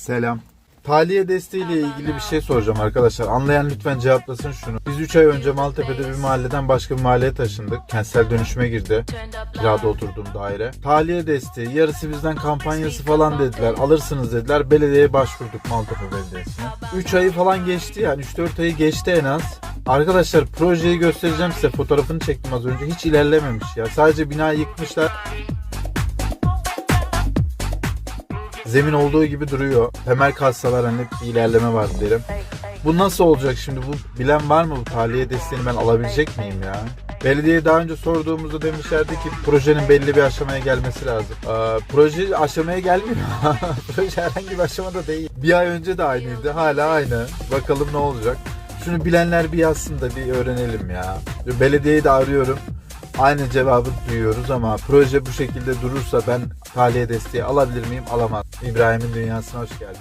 Selam. Tahliye desteğiyle ilgili bir şey soracağım arkadaşlar. Anlayan lütfen cevaplasın şunu. Biz 3 ay önce Maltepe'de bir mahalleden başka bir mahalleye taşındık. Kentsel dönüşüme girdi. Kirada oturduğum daire. Tahliye desteği, yarısı bizden kampanyası falan dediler. Alırsınız dediler. Belediyeye başvurduk Maltepe Belediyesi'ne. 3 ayı falan geçti yani 3-4 ayı geçti en az. Arkadaşlar projeyi göstereceğim size. Fotoğrafını çektim az önce. Hiç ilerlememiş ya. Sadece binayı yıkmışlar. Zemin olduğu gibi duruyor. Temel kassalar hani bir ilerleme var derim. Bu nasıl olacak şimdi? Bu bilen var mı bu tahliye desteğini ben alabilecek miyim ya? Belediyeye daha önce sorduğumuzda demişlerdi ki projenin belli bir aşamaya gelmesi lazım. Aa, proje aşamaya gelmiyor. proje herhangi bir aşamada değil. Bir ay önce de aynıydı. Hala aynı. Bakalım ne olacak. Şunu bilenler bir yazsın da bir öğrenelim ya. Belediyeyi de arıyorum. Aynı cevabı duyuyoruz ama proje bu şekilde durursa ben tahliye desteği alabilir miyim? Alamam. İbrahim'in dünyasına hoş geldin.